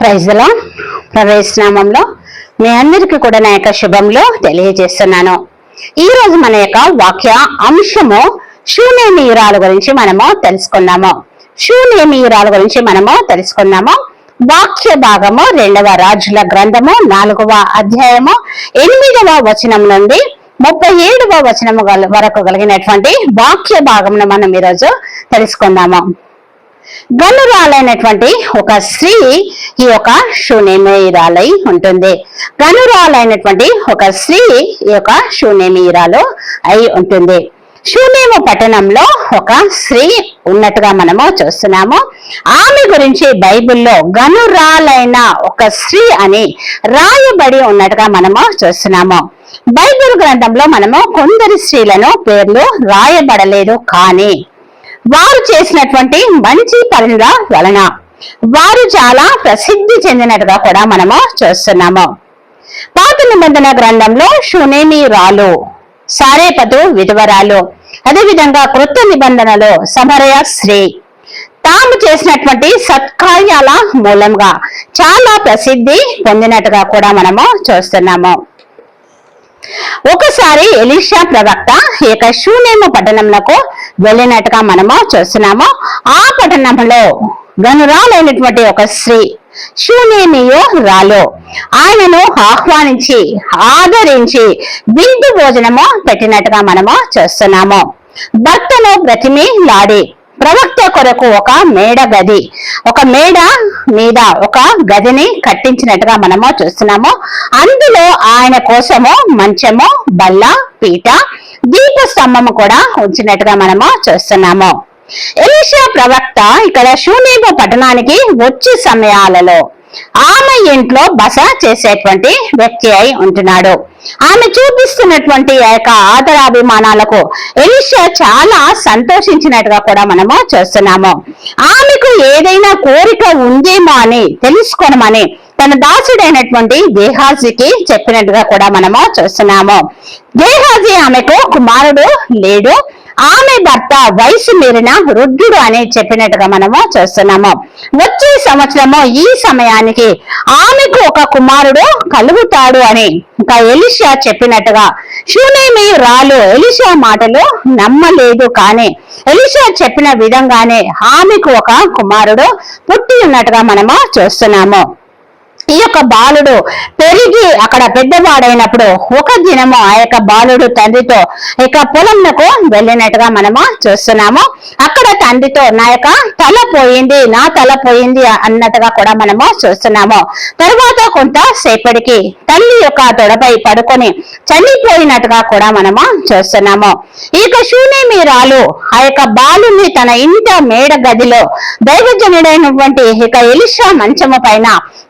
ప్రైజ్లో ప్రవేశనామంలో మీ అందరికీ కూడా నా యొక్క శుభంలో తెలియజేస్తున్నాను. ఈ రోజు మన యొక్క వాక్య అంశము శూన్యమీరాల గురించి మనము తెలుసుకున్నాము శూన్యమీయురాల గురించి మనము తెలుసుకున్నాము వాక్య భాగము రెండవ రాజుల గ్రంథము నాలుగవ అధ్యాయము ఎనిమిదవ వచనం నుండి ముప్పై ఏడవ వచనము వరకు కలిగినటువంటి వాక్య భాగమును మనం ఈరోజు తెలుసుకుందాము. గనురాలైనటువంటి ఒక స్త్రీ ఈ యొక్క శూన్యమీరాలై ఉంటుంది. గనురాలైనటువంటి ఒక స్త్రీ ఈ యొక్క శూన్యమీరాలు అయి ఉంటుంది. శూన్యము పట్టణంలో ఒక స్త్రీ ఉన్నట్టుగా మనము చూస్తున్నాము. ఆమె గురించి బైబిల్లో గనురాలైన ఒక స్త్రీ అని రాయబడి ఉన్నట్టుగా మనము చూస్తున్నాము. బైబిల్ గ్రంథంలో మనము కొందరి స్త్రీలను పేర్లు రాయబడలేదు కానీ వారు చేసినటువంటి మంచి పనుల వలన. వారు చాలా ప్రసిద్ధి చెందినట్టుగా కూడా మనము చూస్తున్నాము. పాత నిబంధన గ్రంథంలో షునేమి రాలు సారేపతు విధవరాలు అదేవిధంగా కృత నిబంధనలో సమరయ శ్రీ తాము చేసినటువంటి సత్కార్యాల మూలంగా చాలా ప్రసిద్ధి పొందినట్టుగా కూడా మనము చూస్తున్నాము. ఒకసారి ఎలీషా ప్రవక్త ఈ యొక్క శూన్యము పట్టణంలో వెళ్ళినట్టుగా మనము చూస్తున్నాము. ఆ పట్టణంలో గనురాలైనటువంటి ఒక స్త్రీ శూన్యమియో రాలో ఆయనను ఆహ్వానించి ఆదరించి విందు భోజనము పెట్టినట్టుగా మనము చూస్తున్నాము. భర్తను ప్రతిమి లాడి ప్రవక్త కొరకు ఒక మేడ గది. ఒక మేడ మీద ఒక గదిని కట్టించినట్టుగా మనము చూస్తున్నాము. అందులో ఆయన కోసము మంచము బల్ల పీట దీప స్తంభము కూడా ఉంచినట్టుగా మనము చూస్తున్నాము. ఎలిషా ప్రవక్త ఇక్కడ శూన్యము పట్టణానికి వచ్చే సమయాలలో ఆమె ఇంట్లో బస చేసేటువంటి వ్యక్తి అయి ఉంటున్నాడు. ఆమె చూపిస్తున్నటువంటి ఆ యొక్క ఆదరాభిమానాలకు ఎలిషా చాలా సంతోషించినట్టుగా కూడా మనము చూస్తున్నాము. ఆమెకు ఏదైనా కోరిక ఉందేమో అని తెలుసుకోనమని తన దాసుడైనటువంటి దేహాజీకి చెప్పినట్టుగా కూడా మనము చూస్తున్నాము. దేహాజీ ఆమెకు కుమారుడు లేడు. ఆమె భర్త వయసు మీరిన వృద్ధుడు అని చెప్పినట్టుగా మనము చూస్తున్నాము. వచ్చే సంవత్సరము ఈ సమయానికి ఆమెకు ఒక కుమారుడు కలుగుతాడు అని ఇంకా ఎలిషా చెప్పినట్టుగా షూనేమి రాలు ఎలిషా మాటలు నమ్మలేదు కానీ ఎలిషా చెప్పిన విధంగానే ఆమెకు ఒక కుమారుడు పుట్టి ఉన్నట్టుగా మనము చూస్తున్నాము. ఈ యొక్క బాలుడు పెరిగి అక్కడ పెద్దవాడైనప్పుడు ఒక దినము ఆ యొక్క బాలుడు తండ్రితో ఇక పొలంకు వెళ్ళినట్టుగా మనము చూస్తున్నాము. అక్కడ తండ్రితో నా యొక్క తల పోయింది నా తల పోయింది అన్నట్టుగా కూడా మనము చూస్తున్నాము. తర్వాత కొంత సేపటికి తల్లి యొక్క తొడపై పడుకొని చనిపోయినట్టుగా కూడా మనము చూస్తున్నాము. ఈ యొక్క శూన్యమీరాలు ఆ యొక్క బాలుని తన ఇంట మేడ గదిలో దైవజనుడైనటువంటి ఇక ఎలిషా మంచము పైన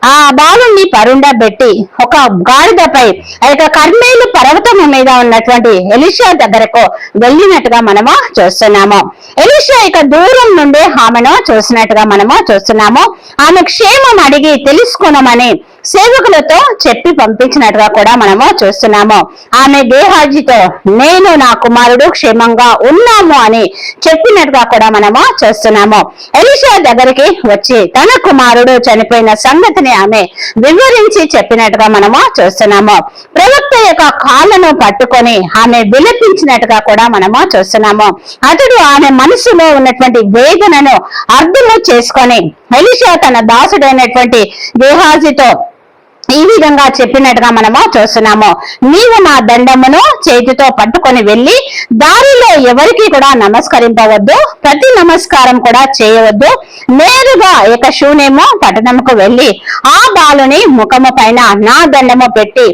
ఆ బాలుని పరుండబెట్టి ఒక గాడిదపై ఆ యొక్క కర్మేలు పర్వతము మీద ఉన్నటువంటి ఎలిషా దగ్గరకు వెళ్ళినట్టుగా మనము చూస్తున్నాము. ఎలిషా ఇక దూరం నుండి ఆమెను చూసినట్టుగా మనము చూస్తున్నాము. ఆమె క్షేమం అడిగి తెలుసుకున్నామని సేవకులతో చెప్పి పంపించినట్టుగా కూడా మనము చూస్తున్నాము. ఆమె గేహాజీతో నేను నా కుమారుడు క్షేమంగా ఉన్నాము అని చెప్పినట్టుగా కూడా మనము చూస్తున్నాము. ఎలిషా దగ్గరికి వచ్చి తన కుమారుడు చనిపోయిన సంగతిని ఆమె వివరించి చెప్పినట్టుగా మనము చూస్తున్నాము. ప్రవక్త యొక్క కాళ్ళను పట్టుకొని ఆమె విలపించినట్టుగా కూడా మనము చూస్తున్నాము. అతడు ఆమె మనసులో ఉన్నటువంటి వేదనను అర్థము చేసుకొని ఎలిషా తన దాసుడైనటువంటి గేహాజీతో ఈ విధంగా చెప్పినట్టుగా మనము చూస్తున్నాము. నీవు నా దండమును చేతితో పట్టుకొని వెళ్ళి దారిలో ఎవరికి కూడా నమస్కరింపవద్దు ప్రతి నమస్కారం కూడా చేయవద్దు. నేరుగా ఇక శూనేమో పట్టణముకు వెళ్ళి ఆ బాలుని ముఖము పైన నా దండము పెట్టి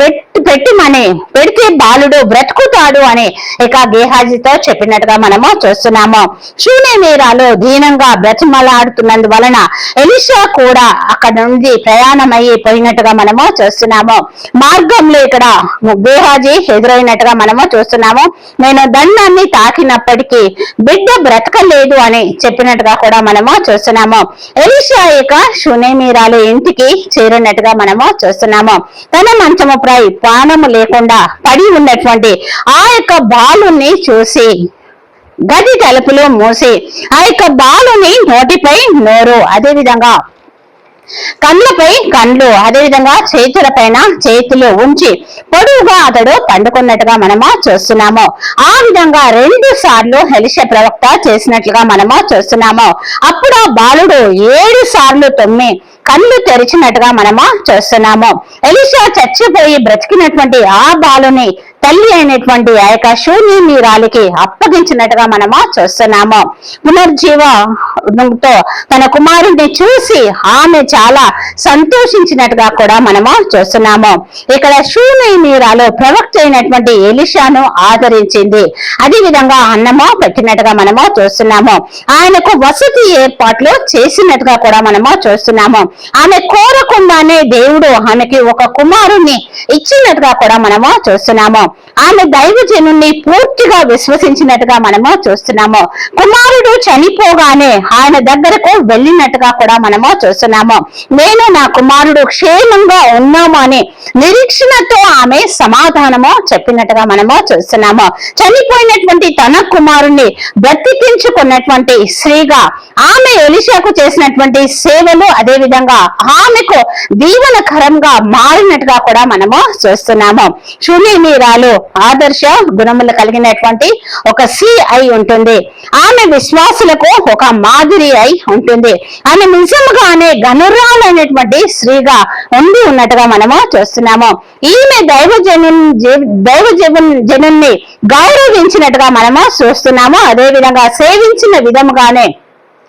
పెట్టి పెట్టిమని పెడితే బాలుడు బ్రతుకుతాడు అని ఇక గేహాజీతో చెప్పినట్టుగా మనము చూస్తున్నాము. శూన్యమీరాలు దీనంగా బ్రతిమలాడుతున్నందువలన ఎలిషా కూడా అక్కడ నుండి ప్రయాణమయ్యి పోయినట్టుగా మనము చూస్తున్నాము. మార్గంలో ఇక్కడ బేహాజీ ఎదురైనట్టుగా మనము చూస్తున్నాము. నేను దండాన్ని తాకినప్పటికీ బిడ్డ బ్రతకలేదు అని చెప్పినట్టుగా కూడా మనము చూస్తున్నాము. ఎలిషా ఇక శునేమీరాలు ఇంటికి చేరినట్టుగా మనము చూస్తున్నాము. తన మంచముపై ప్రాణము లేకుండా పడి ఉన్నటువంటి ఆ యొక్క బాలుని చూసి గది తలుపులు మూసి ఆ యొక్క బాలుని నోటిపై నోరు. అదే విధంగా కళ్ళపై కండ్లు అదేవిధంగా చేతుల పైన చేతులు ఉంచి పొడువుగా అతడు పండుకున్నట్టుగా మనము చూస్తున్నాము. ఆ విధంగా రెండు సార్లు హెలిష ప్రవక్త చేసినట్లుగా మనము చూస్తున్నాము. అప్పుడు ఆ బాలుడు ఏడు సార్లు తొమ్మి కళ్ళు తెరిచినట్టుగా మనము చూస్తున్నాము. ఎలిషా చచ్చిపోయి బ్రతికినటువంటి ఆ బాలుని తల్లి అయినటువంటి ఆ యొక్క శూన్యమీరాలికి అప్పగించినట్టుగా మనము చూస్తున్నాము. పునర్జీవంతో తన కుమారుడిని చూసి ఆమె చాలా సంతోషించినట్టుగా కూడా మనము చూస్తున్నాము. ఇక్కడ శూన్యమీరాలు ప్రవక్త అయినటువంటి ఎలిషాను ఆదరించింది. అదే విధంగా అన్నము పెట్టినట్టుగా మనము చూస్తున్నాము. ఆయనకు వసతి ఏర్పాట్లు చేసినట్టుగా కూడా మనము చూస్తున్నాము. ఆమె కోరకుండానే దేవుడు ఆమెకి ఒక కుమారుణ్ణి ఇచ్చినట్టుగా కూడా మనము చూస్తున్నాము. ఆమె దైవజనుణ్ణి పూర్తిగా విశ్వసించినట్టుగా మనము చూస్తున్నాము. కుమారుడు చనిపోగానే ఆయన దగ్గరకు వెళ్ళినట్టుగా కూడా మనము చూస్తున్నాము. నేను నా కుమారుడు క్షేమంగా ఉన్నాము అని నిరీక్షణతో ఆమె సమాధానము చెప్పినట్టుగా మనము చూస్తున్నాము. చనిపోయినటువంటి తన కుమారుణ్ణి బ్రతికించుకున్నటువంటి స్త్రీగా ఆమె ఎలిషాకు చేసినటువంటి సేవలు అదే విధంగా ఆమెకు దీవనకరంగా మారినట్టుగా కూడా మనము చూస్తున్నాము. శూన్యమీరాలు ఆదర్శ గుణములు కలిగినటువంటి ఒక సి అయి ఉంటుంది. ఆమె విశ్వాసులకు ఒక మాదిరి అయి ఉంటుంది. ఆమె నిజంగానే గనురాలైనటువంటి స్త్రీగా ఉండి ఉన్నట్టుగా మనము చూస్తున్నాము. ఈమె దైవజను దైవజను జనుల్ని గౌరవించినట్టుగా మనము చూస్తున్నాము. అదే విధంగా సేవించిన విధముగానే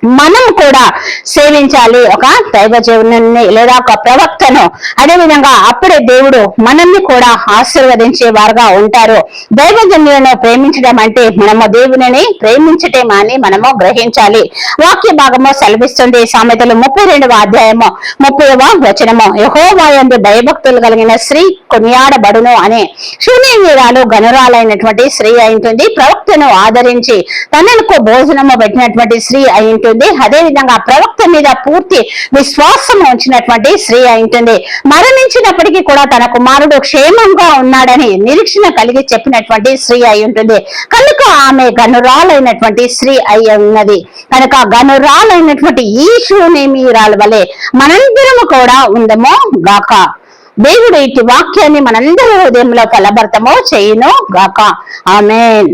మనం కూడా సేవించాలి. ఒక దైవజీవనాన్ని లేదా ఒక ప్రవక్తను. అదేవిధంగా అప్పుడే దేవుడు మనల్ని కూడా ఆశీర్వదించే వారుగా ఉంటారు. దైవజన్యులను ప్రేమించడం అంటే మనము దేవుని ప్రేమించటం అని మనము గ్రహించాలి. వాక్య భాగము సెలవిస్తుంది సామెతలు ముప్పై రెండవ అధ్యాయము ముప్పైవ వచనము. యహోవాయందు భయభక్తులు కలిగిన స్త్రీ కొనియాడబడును అని. శూన్యవీరాలు గనురాలైనటువంటి స్త్రీ అయింటుంది ప్రవక్తను ఆదరించి తనకు భోజనము పెట్టినటువంటి స్త్రీ అయింటుంది ఉంటుంది అదే విధంగా ప్రవక్త మీద పూర్తి విశ్వాసం ఉంచినటువంటి స్త్రీ అయింటుంది మరణించినప్పటికీ కూడా తన కుమారుడు క్షేమంగా ఉన్నాడని నిరీక్షణ కలిగి చెప్పినటువంటి స్త్రీ అయి ఉంటుంది కనుక ఆమె గనురాలైనటువంటి స్త్రీ అయి ఉన్నది. కనుక గనురాలైనటువంటి ఈ శూనేమీరాల వలె మనందరము కూడా ఉందమో గాక. దేవుడు ఇటు వాక్యాన్ని మనందరి హృదయంలో ఫలభర్తమో చేయును గాక. ఆమెన్.